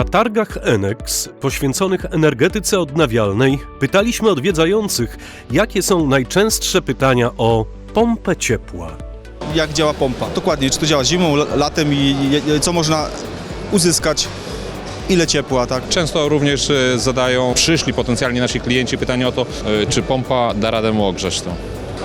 Na targach Enex, poświęconych energetyce odnawialnej, pytaliśmy odwiedzających, jakie są najczęstsze pytania o pompę ciepła. jak działa pompa. Dokładnie, czy to działa zimą, latem i co można uzyskać, ile ciepła, tak? Często również e, zadają przyszli potencjalnie nasi klienci pytanie o to, e, czy pompa da radę mu ogrzać to.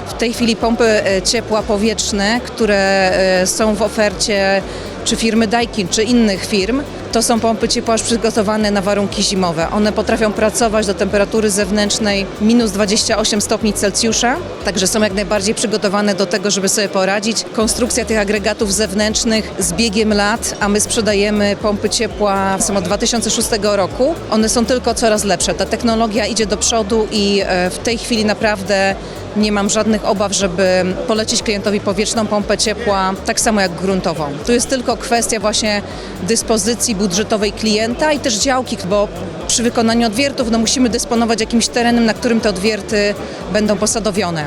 W tej chwili pompy e, ciepła powietrzne, które są w ofercie czy firmy Daikin, czy innych firm, to są pompy ciepła przygotowane na warunki zimowe. One potrafią pracować do temperatury zewnętrznej minus 28 stopni Celsjusza, także są jak najbardziej przygotowane do tego, żeby sobie poradzić. Konstrukcja tych agregatów zewnętrznych z biegiem lat, a my sprzedajemy pompy ciepła są od 2006 roku. One są tylko coraz lepsze. Ta technologia idzie do przodu i e, w tej chwili naprawdę nie mam żadnych obaw, żeby polecić klientowi powietrzną pompę ciepła, tak samo jak gruntową. Tu jest tylko kwestia właśnie dyspozycji budżetowej klienta i też działki, bo przy wykonaniu odwiertów no, musimy dysponować jakimś terenem, na którym te odwierty będą posadowione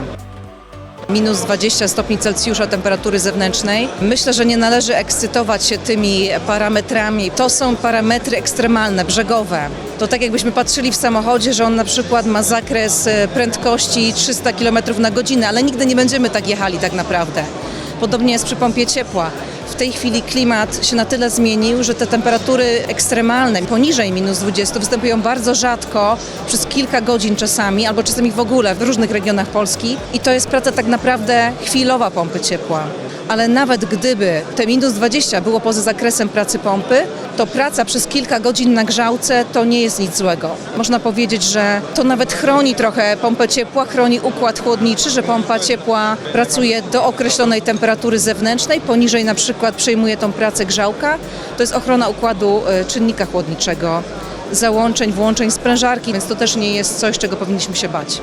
minus 20 stopni Celsjusza temperatury zewnętrznej. Myślę, że nie należy ekscytować się tymi parametrami. To są parametry ekstremalne, brzegowe. To tak jakbyśmy patrzyli w samochodzie, że on na przykład ma zakres e, prędkości 300 km na godzinę, ale nigdy nie będziemy tak jechali tak naprawdę. Podobnie jest przy pompie ciepła. W tej chwili klimat się na tyle zmienił, że te temperatury ekstremalne, poniżej minus 20, występują bardzo rzadko, przez kilka godzin czasami, albo czasami w ogóle w różnych regionach Polski. I to jest praca tak naprawdę chwilowa pompy ciepła. Ale nawet gdyby te minus 20 było poza zakresem pracy pompy, to praca przez kilka godzin na grzałce to nie jest nic złego. Można powiedzieć, że to nawet chroni trochę pompę ciepła, chroni układ chłodniczy, że pompa ciepła pracuje do określonej temperatury zewnętrznej, poniżej na przykład przejmuje tą pracę grzałka. To jest ochrona układu e, czynnika chłodniczego, załączeń, włączeń sprężarki, więc to też nie jest coś, czego powinniśmy się bać.